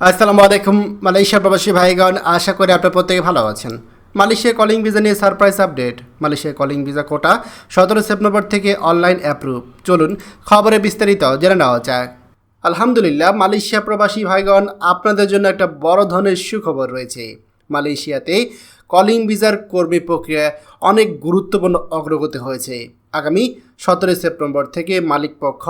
আসসালামু আলাইকুম মালয়েশিয়া প্রবাসী ভাইগণ, আশা করি আপনার প্রত্যেকে ভালো আছেন। মালয়েশিয়া কলিং ভিসা নিয়ে surprise update Malaysia calling visa quota সতেরো সেপ্টেম্বর থেকে অনলাইন অ্যাপ্রুভ চলুন খবরে বিস্তারিত জেনে নেওয়া যাক। আলহামদুলিল্লাহ, মালয়েশিয়া প্রবাসী ভাইগণ, আপনাদের জন্য একটা বড় ধরনের সুখবর রয়েছে। মালয়েশিয়াতে কলিং ভিসার কর্মী প্রক্রিয়া অনেক গুরুত্বপূর্ণ অগ্রগতি হয়েছে। আগামী সতেরোই সেপ্টেম্বর থেকে মালিক পক্ষ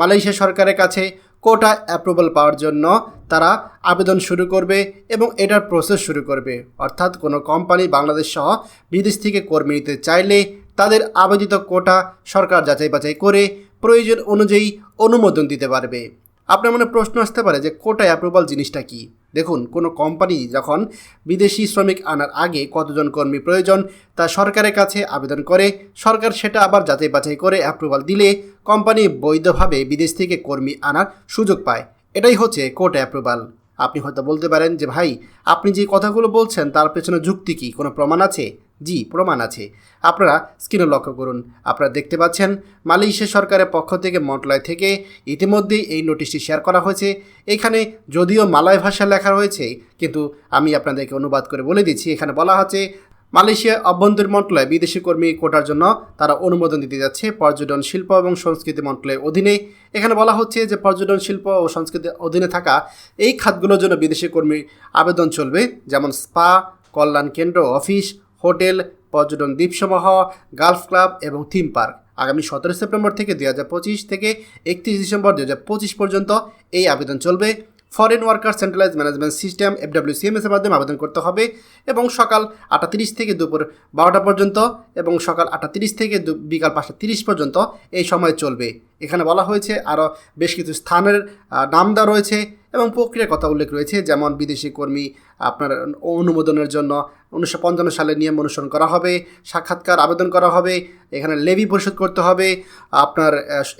মালয়েশিয়া সরকারের কাছে কোটা অ্যাপ্রুভাল পাওয়ার জন্য তারা আবেদন শুরু করবে এবং এটার প্রসেস শুরু করবে। অর্থাৎ কোনো কোম্পানি বাংলাদেশ সহ বিদেশ থেকে কর্মী নিতে চাইলে তাদের আবেদিত কোটা সরকার যাচাই বাছাই করে প্রয়োজন অনুযায়ী অনুমোদন দিতে পারবে। আপনার মনে প্রশ্ন আসতে পারে যে কোটা অ্যাপ্রুভাল জিনিসটা কি? দেখুন, কোনো কোম্পানি যখন বিদেশি শ্রমিক আনার আগে কতজন কর্মী প্রয়োজন তা সরকারের কাছে আবেদন করে, সরকার সেটা আবার যাচাই বাছাই করে অ্যাপ্রুভাল দিলে কোম্পানি বৈধভাবে বিদেশ থেকে কর্মী আনার সুযোগ পায়। এটাই হচ্ছে কোটা অ্যাপ্রুভাল আপনি হয়তো বলতে পারেন যে, ভাই, আপনি যে কথাগুলো বলছেন তার পেছনে যুক্তি কি? কোনো প্রমাণ আছে? জি, প্রমাণ আছে। আপনারা স্ক্রিনে লক্ষ্য করুন। আপনারা দেখতে পাচ্ছেন, মালয়েশিয়া সরকারের পক্ষ থেকে মন্ত্রণালয় থেকে ইতিমধ্যেই এই নোটিশটি শেয়ার করা হয়েছে। এখানে যদিও মালয় ভাষায় লেখা রয়েছে, কিন্তু আমি আপনাদেরকে অনুবাদ করে বলে দিচ্ছি। এখানে বলা আছে মালয়েশিয়া অভ্যন্তরীণ মন্ত্রণালয় বিদেশি কর্মী কোটার জন্য তারা অনুমোদন দিতে যাচ্ছে পর্যটন, শিল্প এবং সংস্কৃতি মন্ত্রণালয়ের অধীনে। এখানে বলা হচ্ছে যে পর্যটন, শিল্প ও সংস্কৃতির অধীনে থাকা এই খাতগুলোর জন্য বিদেশি কর্মীর আবেদন চলবে, যেমন স্পা, কল্যাণ কেন্দ্র, অফিস হোটেল, পর্যটন দ্বীপসমূহ, গালফ ক্লাব এবং থিম পার্ক। আগামী সতেরো সেপ্টেম্বর থেকে দুই হাজার পঁচিশ থেকে একত্রিশ ডিসেম্বর দুই হাজার পঁচিশ পর্যন্ত এই আবেদন চলবে। Foreign worker centralise management system FWCMS এর মাধ্যমে আবেদন করতে হবে এবং সকাল আটটা তিরিশ থেকে দুপুর বারোটা পর্যন্ত এবং সকাল আটটা তিরিশ থেকে দু- বিকাল পাঁচটা তিরিশ পর্যন্ত এই সময় চলবে। এখানে বলা হয়েছে আরও বেশ কিছু স্থানের নাম দেওয়া রয়েছে। এবং প্রক্রিয়ার কথা উল্লেখ রয়েছে, যেমন বিদেশি কর্মী আপনার অনুমোদনের জন্য উনিশশো পঞ্চান্ন সালে নিয়ম অনুসরণ করা হবে, সাক্ষাৎকার আবেদন করা হবে, এখানে লেভি পরিশোধ করতে হবে, আপনার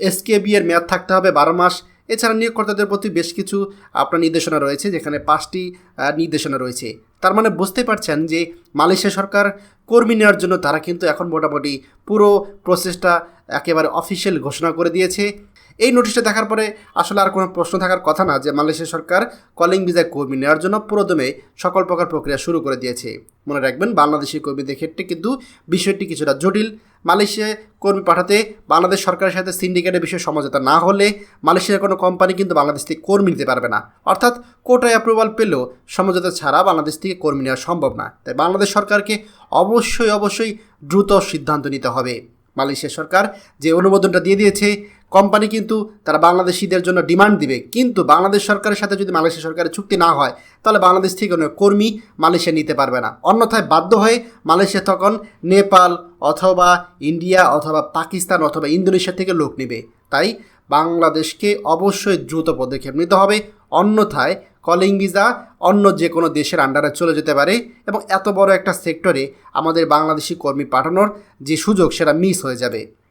এসকেবি এর মেয়াদ থাকতে হবে বারো মাস। এছাড়া নিয়োগকর্তাদের প্রতি বেশ কিছু আপনার নির্দেশনা রয়েছে, যেখানে পাঁচটি নির্দেশনা রয়েছে। তার মানে বুঝতে পারছেন যে মালয়েশিয়া সরকার কর্মী নেওয়ার জন্য তারা কিন্তু এখন মোটামুটি পুরো প্রসেসটা একেবারে অফিসিয়াল ঘোষণা করে দিয়েছে। এই নোটিশটা দেখার পরে আসলে আর কোনো প্রশ্ন থাকার কথা না যে মালয়েশিয়া সরকার কলিং ভিসায় কর্মী নেওয়ার জন্য পুরোদমে সকল প্রকার প্রক্রিয়া শুরু করে দিয়েছে। মনে রাখবেন বাংলাদেশি কর্মীদের ক্ষেত্রে কিন্তু বিষয়টি কিছুটা জটিল। মালয়েশিয়ায় কর্মী পাঠাতে বাংলাদেশ সরকারের সাথে সিন্ডিকেটের বিষয়ে সমঝোতা না হলে মালয়েশিয়ার কোনো কোম্পানি কিন্তু বাংলাদেশ থেকে কর্মী নিতে পারবে না। অর্থাৎ কোটায় অ্যাপ্রুভাল পেলেও সমঝোতা ছাড়া বাংলাদেশ থেকে কর্মী নেওয়া সম্ভব না। তাই বাংলাদেশ সরকারকে অবশ্যই অবশ্যই দ্রুত সিদ্ধান্ত নিতে হবে। মালয়েশিয়া সরকার যে অনুমোদনটা দিয়ে দিয়েছে কোম্পানি কিন্তু তারা বাংলাদেশিদের জন্য ডিমান্ড দিবে। কিন্তু বাংলাদেশ সরকারের সাথে যদি মালয়েশিয়া সরকারের চুক্তি না হয়, তাহলে বাংলাদেশ থেকে কোনো কর্মী মালয়েশিয়া নিতে পারবে না। অন্যথায় বাধ্য হয়ে মালয়েশিয়া তখন নেপাল অথবা ইন্ডিয়া অথবা পাকিস্তান অথবা ইন্দোনেশিয়া থেকে লোক নেবে। তাই বাংলাদেশকে অবশ্যই দ্রুত পদক্ষেপ নিতে হবে। অন্যথায় কলিং ভিসা অন্য যে কোনো দেশের আন্ডারে চলে যেতে পারে এবং এত বড় একটা সেক্টরে আমাদের বাংলাদেশি কর্মী পাঠানোর যে সুযোগ, সেটা মিস হয়ে যাবে।